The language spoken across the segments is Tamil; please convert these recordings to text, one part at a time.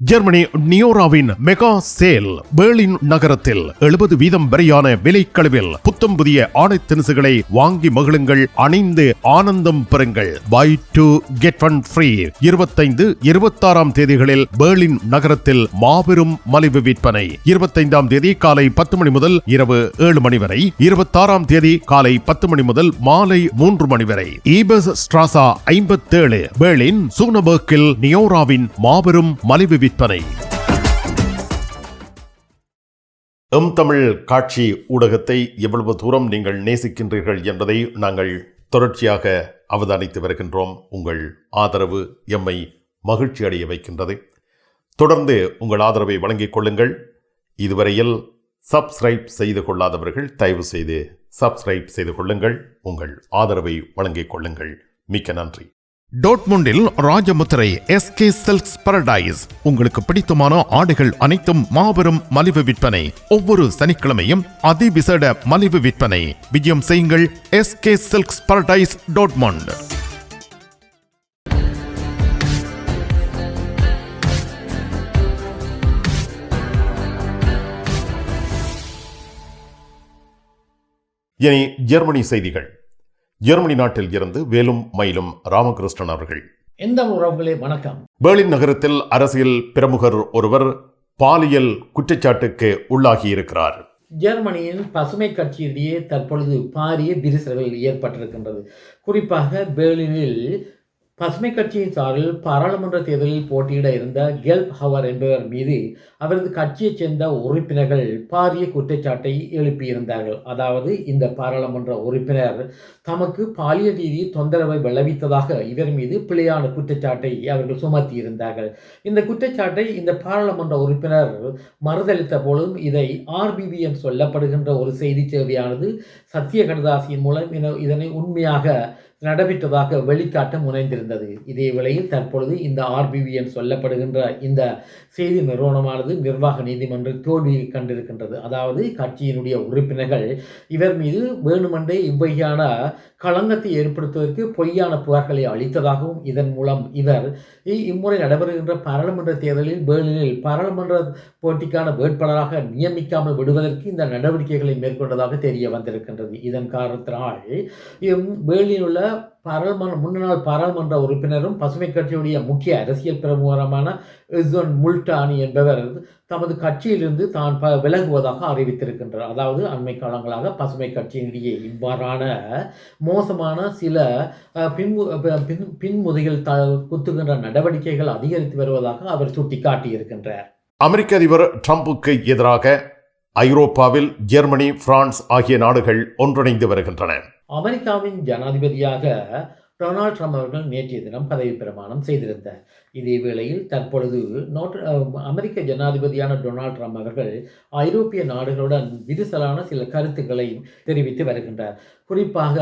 ஜெர்மனி நியோராவின் மெகா சேல் பேர்லின் நகரத்தில் எழுபது வீதம் வரையான விலைக்களவில் புத்தம் புதிய ஆடை திணுசுகளை வாங்கி மகிழுங்கள் அணிந்து ஆனந்தம் பெறுங்கள். Buy two get one free இருபத்தைந்து இருபத்தாறாம் தேதிகளில் பேர்லின் நகரத்தில் மாபெரும் மலிவு விற்பனை. இருபத்தைந்தாம் தேதி காலை பத்து மணி முதல் இரவு ஏழு மணி வரை. இருபத்தாறாம் தேதி காலை பத்து மணி முதல் மாலை மூன்று மணி வரை. ஈபஸ் ஸ்ட்ராசா ஐம்பத்தேழு பேர்லின் சூனபர்க்கில் நியோராவின் மாபெரும் மலிவு விற்பனை. எம் தமிழ் காட்சி ஊடகத்தை எவ்வளவு தூரம் நீங்கள் நேசிக்கின்றீர்கள் என்பதை நாங்கள் தொடர்ச்சியாக அவதானித்து வருகின்றோம். உங்கள் ஆதரவு எம்மை மகிழ்ச்சி அடைய வைக்கின்றது. தொடர்ந்து உங்கள் ஆதரவை வழங்கிக் கொள்ளுங்கள். இதுவரையில் சப்ஸ்கிரைப் செய்து கொள்ளாதவர்கள் தயவு செய்து சப்ஸ்கிரைப் செய்து கொள்ளுங்கள். உங்கள் ஆதரவை வழங்கிக் கொள்ளுங்கள். மிக்க நன்றி. டோட்முண்டில் ராஜமுத்திரை எஸ்கே சில்க்ஸ் பரடைஸ் உங்களுக்கு பிடித்தமான ஆடைகள் அனைத்தும் மாபெரும் மலிவு விற்பனை. ஒவ்வொரு சனிக்கிழமையும் அதிவிசேட மலிவு விற்பனை. விஜயம் செய்யுங்கள் எஸ்கே சில்க்ஸ் பரடைஸ் டோட்மண்ட். இனி ஜெர்மனி செய்திகள். ஜெர்மனி நாட்டில் இருந்து வேலும் மயிலும் ராமகிருஷ்ணன் அவர்கள். எந்த உறவுகளே வணக்கம். பேர்லின் நகரத்தில் அரசியல் பிரமுகர் ஒருவர் பாலியல் குற்றச்சாட்டுக்கு உள்ளாகியிருக்கிறார் ஜெர்மனியின் பசுமை கட்சியிடையே தற்பொழுது பாரிய விரிசல்கள் ஏற்பட்டிருக்கின்றது. குறிப்பாக பெர்லினில் பசுமை கட்சியின் சார்பில் பாராளுமன்ற தேர்தலில் போட்டியிட இருந்த கெல்ப் ஹவர் என்பவர் மீது அவரது கட்சியைச் சேர்ந்த உறுப்பினர்கள் பாரிய குற்றச்சாட்டை எழுப்பியிருந்தார்கள். அதாவது இந்த பாராளுமன்ற உறுப்பினர் தமக்கு பாலியல் ரீதி தொந்தரவை விளைவித்ததாக இவர் மீது பிழையான குற்றச்சாட்டை அவர்கள் சுமத்தியிருந்தார்கள். இந்த குற்றச்சாட்டை இந்த பாராளுமன்ற உறுப்பினர் மறுதளித்த போலும் இதை ஆர்பிபி என்று சொல்லப்படுகின்ற ஒரு செய்தி சேவையானது சத்திய கடதாசியின் மூலம் இதனை உண்மையாக நடைபெற்றதாக வெளிக்காட்ட முனைந்திருந்தது இதே வேளையில் தற்பொழுது இந்த ஆர்பிவி என்று சொல்லப்படுகின்ற இந்த செய்தி நிறுவனமானது நிர்வாக நீதிமன்றம் தோல்வியை கண்டிருக்கின்றது. அதாவது கட்சியினுடைய உறுப்பினர்கள் இவர் மீது வேணுமென்றே இவ்வகையான களங்கத்தை ஏற்படுத்துவதற்கு பொய்யான புகார்களை அளித்ததாகவும் இதன் மூலம் இவர் இ- இம்முறை நடைபெறுகின்ற பாராளுமன்ற தேர்தலில் பேர்லினில் பாராளுமன்ற போட்டிக்கான வேட்பாளராக நியமிக்காமல் விடுவதற்கு இந்த நடவடிக்கைகளை மேற்கொண்டதாக தெரிய வந்திருக்கின்றது. இதன் காரணத்தினால் இம் பேர்லினில் உள்ள பாராளுமன்ற முன்னாள் பாராளுமன்ற உறுப்பினரும் பசுமை கட்சியுடைய முக்கிய அரசியல் பிரமுகரமான இசோன் முல்டானி என்பவர் தமது கட்சியிலிருந்து தான் ப விலகுவதாக அறிவித்திருக்கின்றார். அதாவது அண்மை காலங்களாக பசுமை கட்சியினுடைய இவ்வாறான மோசமான சில பின்மு பின் பின்முதுகில் த குத்துகின்ற நடவடிக்கைகள் அதிகரித்து வருவதாக அவர் சுட்டிக்காட்டியிருக்கின்றார். அமெரிக்க அதிபர் ட்ரம்புக்கு எதிராக ஐரோப்பாவில் ஜெர்மனி பிரான்ஸ் ஆகிய நாடுகள் ஒன்றிணைந்து வருகின்றன. அமெரிக்காவின் ஜனாதிபதியாக டொனால்ட் ட்ரம்ப் அவர்கள் நேற்றைய தினம் பதவி பிரமாணம் செய்திருந்தார். இதே வேளையில் தற்பொழுது நோட் அமெரிக்க ஜனாதிபதியான டொனால்ட் ட்ரம்ப் அவர்கள் ஐரோப்பிய நாடுகளுடன் விரிசலான சில கருத்துக்களை தெரிவித்து வருகின்றார். குறிப்பாக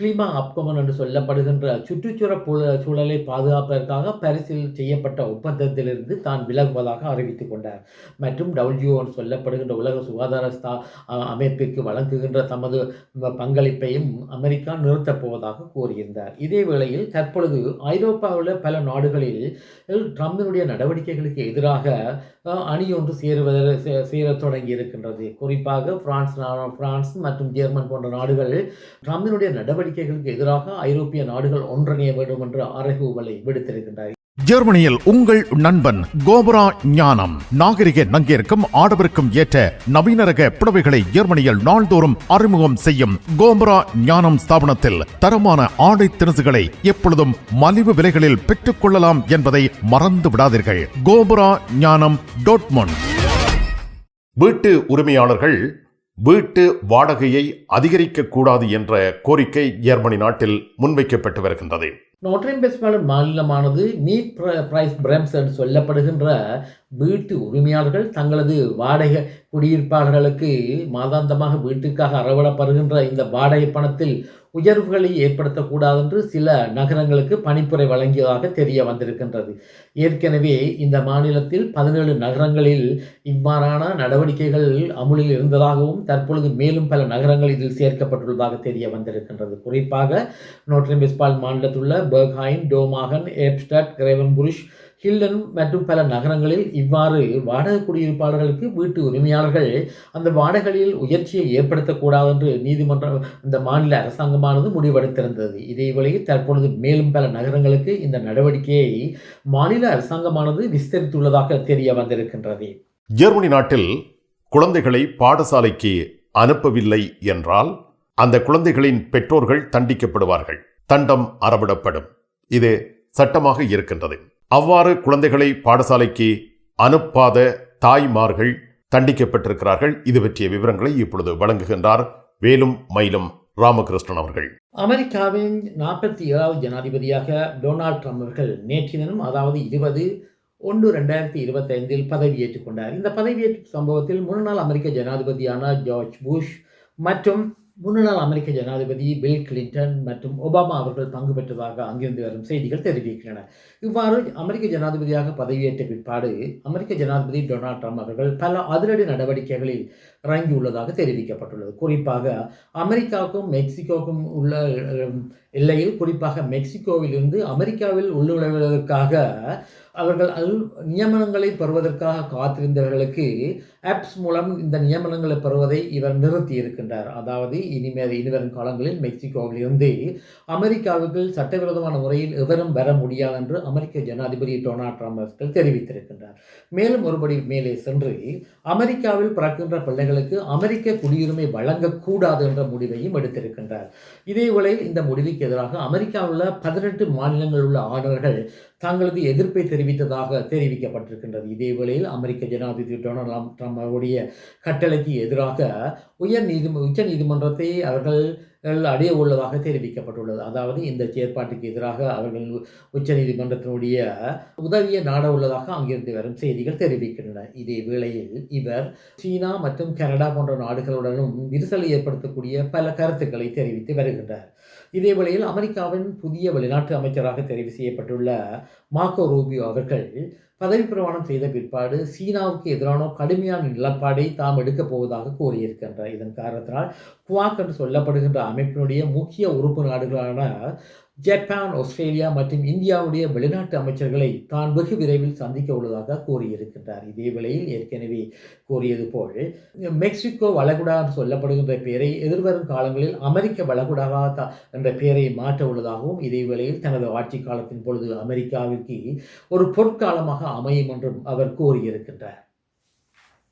கிளிமா அப்கமன் என்று சொல்லப்படுகின்ற சுற்றுச்சூழல் சூழலை பாதுகாப்பதற்காக பரிசில் செய்யப்பட்ட ஒப்பந்தத்திலிருந்து தான் விலகுவதாக அறிவித்துக் கொண்டார். மற்றும் டபிள்யூஓ சொல்லப்படுகின்ற உலக சுகாதார ஸ்தா அமைப்பிற்கு வழங்குகின்ற தமது பங்களிப்பையும் அமெரிக்கா நிறுத்தப் போவதாக கூறியிருந்தார். இதே வேளையில் தற்பொழுது ஐரோப்பாவில் பல நாடுகளில் ட்ரம்பினுடைய நடவடிக்கைகளுக்கு எதிராக அணி அணியொன்று சேருவதற்கு சேர சேரத் தொடங்கி இருக்கின்றது. குறிப்பாக பிரான்ஸ் நா- பிரான்ஸ் மற்றும் ஜெர்மன் போன்ற நாடுகள் ட்ரம்பினுடைய நடவடிக்கைகளுக்கு எதிராக ஐரோப்பிய நாடுகள் ஒன்றிணைய வேண்டும் என்ற அறைகூவலை விடுத்திருக்கின்றார் ஜெர்மனியில் உங்கள் நண்பன் கோபுரா ஞானம். நாகரிக நங்கிற்கும் ஆடவருக்கும் ஏற்ற நவீன ரக புடவைகளை ஜெர்மனியில் நாள்தோறும் அறிமுகம் செய்யும் கோபுரா ஞானம் ஸ்தாபனத்தில் தரமான ஆடை திணுசுகளை எப்பொழுதும் மலிவு விலைகளில் பெற்றுக் கொள்ளலாம் என்பதை மறந்து விடாதீர்கள். கோபுரா ஞானம் டோட்மொன் வீட்டு உரிமையாளர்கள் வீட்டு வாடகையை அதிகரிக்கக்கூடாது என்ற கோரிக்கை ஜெர்மனி நாட்டில் முன்வைக்கப்பட்டு வருகின்றது. நோட்ரின் பெஸ்பாலன் மாநிலமானது மீட் பிரைஸ் பிரம்ஸ் என்று சொல்லப்படுகின்ற வீட்டு உரிமையாளர்கள் தங்களது வாடகை குடியிருப்பாளர்களுக்கு மாதாந்தமாக வீட்டுக்காக அறவிடப்படுகின்ற இந்த வாடகை பணத்தில் உயர்வுகளை ஏற்படுத்தக்கூடாது என்று சில நகரங்களுக்கு பணிப்புரை வழங்கியதாக தெரிய வந்திருக்கின்றது. ஏற்கனவே இந்த மாநிலத்தில் பதினேழு நகரங்களில் இவ்வாறான நடவடிக்கைகள் அமுலில் இருந்ததாகவும் தற்பொழுது மேலும் பல நகரங்கள் இதில் சேர்க்கப்பட்டுள்ளதாக தெரிய வந்திருக்கின்றது. குறிப்பாக நோட்ரின் மாநிலத்துள்ள மாநிலத்தில் டோமாகன் ஏப்ஸ்டட் கிரேவன்புரிஷ் ஹில்டன் மற்றும் பல நகரங்களில் இவ்வாறு வாடகை குடியிருப்பாளர்களுக்கு வீட்டு உரிமையாளர்கள் அந்த வாடகைகளில் உயர்ச்சியை ஏற்படுத்தக்கூடாது என்று நீதிமன்றம் இந்த மாநில அரசாங்கமானது முடிவெடுத்திருந்தது. இதே வழியில் தற்பொழுது மேலும் பல நகரங்களுக்கு இந்த நடவடிக்கையை மாநில அரசாங்கமானது விஸ்தரித்துள்ளதாக தெரிய வந்திருக்கின்றது. ஜெர்மனி நாட்டில் குழந்தைகளை பாடசாலைக்கு அனுப்பவில்லை என்றால் அந்த குழந்தைகளின் பெற்றோர்கள் தண்டிக்கப்படுவார்கள். தண்டம் அறவிடப்படும். இது சட்டமாக இருக்கின்றது. அவ்வாறு குழந்தைகளை பாடசாலைக்கு அனுப்பாத தாய்மார்கள் தண்டிக்கப்பட்டிருக்கிறார்கள். இது பற்றிய விவரங்களை இப்பொழுது வழங்குகின்றார் வேலும் மயிலும் ராமகிருஷ்ணன் அவர்கள். அமெரிக்காவின் நாற்பத்தி ஏழாவது ஜனாதிபதியாக டொனால்ட் ட்ரம்ப் அவர்கள் நேற்று தினம் அதாவது இருபது ஒன்று ரெண்டாயிரத்தி இருபத்தைந்தில் பதவியேற்றுக் கொண்டார். இந்த பதவியேற்று சம்பவத்தில் முன்னாள் அமெரிக்க ஜனாதிபதியான ஜார்ஜ் புஷ் மற்றும் முன்னாள் அமெரிக்க ஜனாதிபதி பில் கிளின்டன் மற்றும் ஒபாமா அவர்கள் பங்கு பெற்றதாக அங்கிருந்து வரும் செய்திகள் தெரிவிக்கின்றன. இவ்வாறு அமெரிக்க ஜனாதிபதியாக பதவியேற்ற பிற்பாடு அமெரிக்க ஜனாதிபதி டொனால்ட் ட்ரம்ப் அவர்கள் பல அதிரடி நடவடிக்கைகளில் இறங்கியுள்ளதாக தெரிவிக்கப்பட்டுள்ளது. குறிப்பாக அமெரிக்காவுக்கும் மெக்சிகோவுக்கும் உள்ள எல்லையில் குறிப்பாக மெக்சிகோவிலிருந்து அமெரிக்காவில் உள்ளுழைவதற்காக அவர்கள் அல் நியமனங்களை பெறுவதற்காக காத்திருந்தவர்களுக்கு ஆப்ஸ் மூலம் இந்த நியமனங்களை பெறுவதை இவர் நிறுத்தி இருக்கின்றார் அதாவது இனிமேல் இனிவரும் காலங்களில் மெக்சிகோவில் இருந்து அமெரிக்காவுக்கு சட்டவிரோதமான முறையில் எவரும் வர முடியாது என்று அமெரிக்க ஜனாதிபதி டொனால்ட் ட்ரம்ப் அவர்கள் தெரிவித்திருக்கின்றார். மேலும் ஒருபடி மேலே சென்று அமெரிக்காவில் பிறக்கின்ற பிள்ளைகளுக்கு அமெரிக்க குடியுரிமை வழங்கக்கூடாது என்ற முடிவையும் எடுத்திருக்கின்றார். இதே வேளையில் இந்த முடிவுக்கு எதிராக அமெரிக்காவில் பதினெட்டு மாநிலங்களில் உள்ள ஆளுநர்கள் தங்களது எதிர்ப்பை தெரிவித்ததாக தெரிவிக்கப்பட்டிருக்கின்றது. இதே வேளையில் அமெரிக்க ஜனாதிபதி டொனால்ட் ட்ரம்ப் அவருடைய கட்டளைக்கு எதிராக உயர் நீதி உச்ச நீதிமன்றத்தை அவர்கள் அடைய உள்ளதாக தெரிவிக்கப்பட்டுள்ளது. அதாவது இந்த செயற்பாட்டுக்கு எதிராக அவர்கள் உச்சநீதிமன்றத்தினுடைய உதவியை நாட உள்ளதாக அங்கிருந்து வரும் செய்திகள் தெரிவிக்கின்றன. இதே வேளையில் இவர் சீனா மற்றும் கனடா போன்ற நாடுகளுடனும் விரிசலை ஏற்படுத்தக்கூடிய பல கருத்துக்களை தெரிவித்து வருகின்றார். இதே வேளையில் அமெரிக்காவின் புதிய வெளிநாட்டு அமைச்சராக தெரிவு செய்யப்பட்டுள்ள மார்க்கோ ரூபியோ அவர்கள் பதவி பிரமாணம் செய்த பிற்பாடு சீனாவுக்கு எதிரான கடுமையான நிலப்பாடை தாம் எடுக்கப் போவதாக கூறியிருக்கின்றார் இதன் காரணத்தினால் குவாக் என்று சொல்லப்படுகின்ற அமைப்பினுடைய முக்கிய உறுப்பு நாடுகளான ஜப்பான் ஆஸ்திரேலியா மற்றும் இந்தியாவுடைய வெளிநாட்டு அமைச்சர்களை தான் வெகு விரைவில் சந்திக்க உள்ளதாக கூறியிருக்கின்றார். இதே வேளையில் ஏற்கனவே கூறியது போல் மெக்சிகோ வளகுடா என்று சொல்லப்படுகின்ற பெயரை எதிர்வரும் காலங்களில் அமெரிக்க வளகுடாவா என்ற பெயரை மாற்ற உள்ளதாகவும் இதே வேளையில் தனது ஆட்சி காலத்தின் பொழுது அமெரிக்காவிற்கு ஒரு பொற்காலமாக அமையும் என்றும் அவர் கூறியிருக்கின்றார்.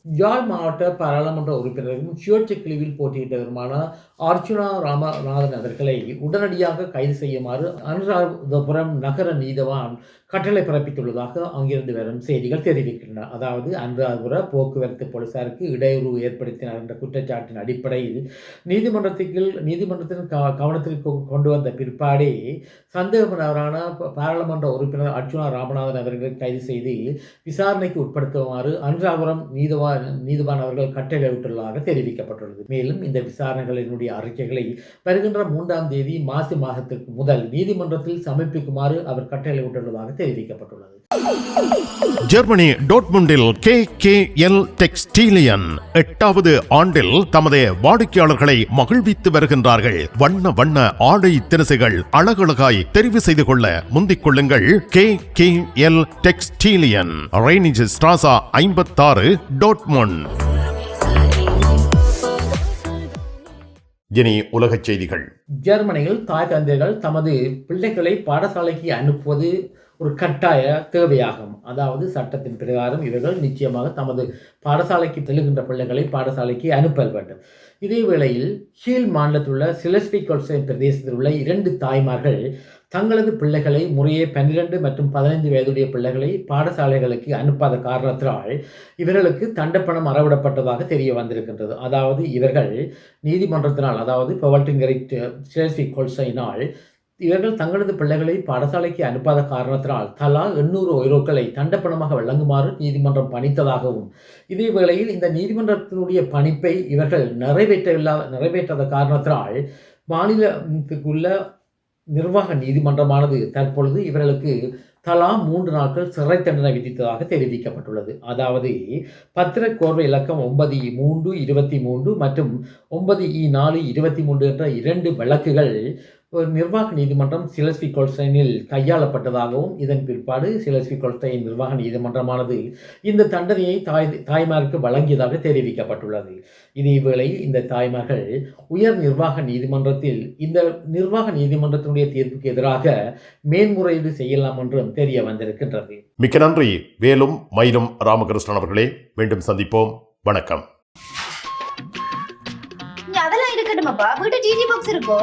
யாழ் மாவட்ட பாராளுமன்ற உறுப்பினரும் சுயேட்சை குழுவில் போட்டியிட்டவருமான அர்ச்சுனா ராமநாதன் அவர்களை உடனடியாக கைது செய்யுமாறு அனுராதபுரம் நகர நீதவான் கட்டளை பிறப்பித்துள்ளதாக அங்கிருந்து வரும் செய்திகள் தெரிவிக்கின்றன. அதாவது அன்றாபுர போக்குவரத்து போலீசாருக்கு இடையூறு ஏற்படுத்தினார் என்ற குற்றச்சாட்டின் அடிப்படையில் நீதிமன்றத்துக்கு நீதிமன்றத்தின் க- கவனத்திற்கு கொண்டு வந்த பிற்பாடே சந்தேகநபரான ப- பாராளுமன்ற உறுப்பினர் அர்ச்சுனா ராமநாதன் அவர்களை கைது செய்து விசாரணைக்கு உட்படுத்துமாறு அன்றாபுரம் நீதவான் நீதிவான் அவர்கள் கட்டளையிட்டுள்ளதாக தெரிவிக்கப்பட்டுள்ளது. மேலும் இந்த விசாரணைகளினுடைய அறிக்கைகளை வருகின்ற மூன்றாம் தேதி மாசி மாதத்திற்கு முதல் நீதிமன்றத்தில் சமர்ப்பிக்குமாறு அவர் கட்டளையிட்டுள்ளதாக தெரிவிக்கப்பட்டுள்ளது ஜெர்மனி டோட்முண்டில் கே கே எல் டெக்ஸ்டீலியன் எட்டாவது ஆண்டில் தமது வாடிக்கையாளர்களை மகிழ்வித்து வருகின்றார்கள். வண்ண வண்ண ஆடை தினசுகள் அழகழகாய் தெரிவு செய்து கொள்ள முந்திக் கொள்ளுங்கள் K K L Textilien Rheinische Strasse ஐம்பத்தாறு டோட்முண்ட் இனி உலகச் செய்திகள். ஜெர்மனியில் தாய் தந்தைகள் தமது பிள்ளைகளை பாடசாலைக்கு அனுப்புவது ஒரு கட்டாய தேவையாகும். அதாவது சட்டத்தின் பிரகாரம் இவர்கள் நிச்சயமாக தமது பாடசாலைக்கு செல்லுகின்ற பிள்ளைகளை பாடசாலைக்கு அனுப்பல் வேண்டும். இதே வேளையில் ஹீல் மாநிலத்தில் உள்ள சிலஸ்விக் பிரதேசத்தில் உள்ள இரண்டு தாய்மார்கள் தங்களது பிள்ளைகளை முறையே பன்னிரண்டு மற்றும் பதினைந்து வயதுடைய பிள்ளைகளை பாடசாலைகளுக்கு அனுப்பாத காரணத்தினால் இவர்களுக்கு தண்டப்பணம் அறவிடப்பட்டதாக தெரிய வந்திருக்கின்றது. அதாவது இவர்கள் நீதிமன்றத்தினால் அதாவது பவல்டிங்கரை ஸ்லேஸ்விக் இவர்கள் தங்களது பிள்ளைகளை பாடசாலைக்கு அனுப்பாத காரணத்தினால் தலா எண்ணூறு ஐரோக்களை தண்டப்பணமாக வழங்குமாறு நீதிமன்றம் பணித்ததாகவும் இதே வேளையில் இந்த நீதிமன்றத்தினுடைய பணிப்பை இவர்கள் நிறைவேற்றவில்லா நிறைவேற்றாத காரணத்தினால் மாநிலத்துக்குள்ள நிர்வாக நீதிமன்றமானது தற்பொழுது இவர்களுக்கு தலா மூன்று நாட்கள் சிறை தண்டனை விதித்ததாக தெரிவிக்கப்பட்டுள்ளது. அதாவது பத்திர கோர்வை இலக்கம் ஒன்பது இ மூன்று இருபத்தி மூன்று மற்றும் ஒன்பது இ நாலு இருபத்தி மூன்று என்ற இரண்டு வழக்குகள் ஒரு நிர்வாக நீதிமன்றம் சிலஸ்வி கொல்ஸ்டைனில் கையாளப்பட்டதாகவும் இதன் பிற்பாடு சிலஸ்வி கொல்ஸ்டைன் நிர்வாக நீதிமன்றமானது இந்த தண்டனையை தாய் தாய்மாருக்கு வழங்கியதாக தெரிவிக்கப்பட்டுள்ளது. இதேவேளை இந்த தாய்மார்கள் உயர் நிர்வாக நீதிமன்றத்தில் இந்த நிர்வாக நீதிமன்றத்தினுடைய தீர்ப்புக்கு எதிராக மேன்முறையீடு செய்யலாம் என்றும் தெரிய வந்திருக்கின்றது. மிக்க நன்றி. வேலும் மயிலும் ராமகிருஷ்ணன் அவர்களே. மீண்டும் சந்திப்போம். வணக்கம். அதெல்லாம் இருக்கட்டுமாப்பா. வீட்டு டிடி பாக்ஸ் இருக்கோ?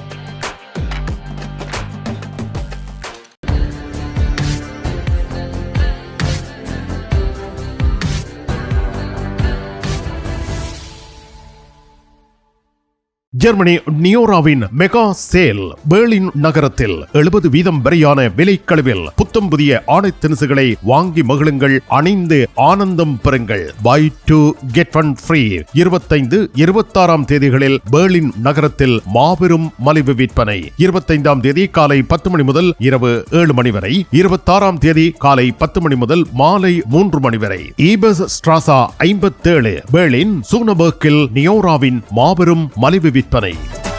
ஜெர்மனி நியோராவின் மெகா சேல் பேர்லின் நகரத்தில் எழுபது வீதம் வரையான விலைக்கழிவில் புத்தம் புதிய ஆடை திணுசுகளை வாங்கி மகிழுங்கள் அணிந்து ஆனந்தம் பெறுங்கள். Buy two get one free இருபத்தைந்து இருபத்தாறாம் தேதிகளில் பேர்லின் நகரத்தில் மாபெரும் மலிவு விற்பனை. இருபத்தைந்தாம் தேதி காலை பத்து மணி முதல் இரவு ஏழு மணி வரை. இருபத்தாறாம் தேதி காலை பத்து மணி முதல் மாலை மூன்று மணி வரை. ஈபஸ் ஸ்ட்ராசா ஐம்பத்தேழு பேர்லின் சூனபர்க்கில் நியோராவின் மாபெரும் மலிவு விற்பனை. Bunny.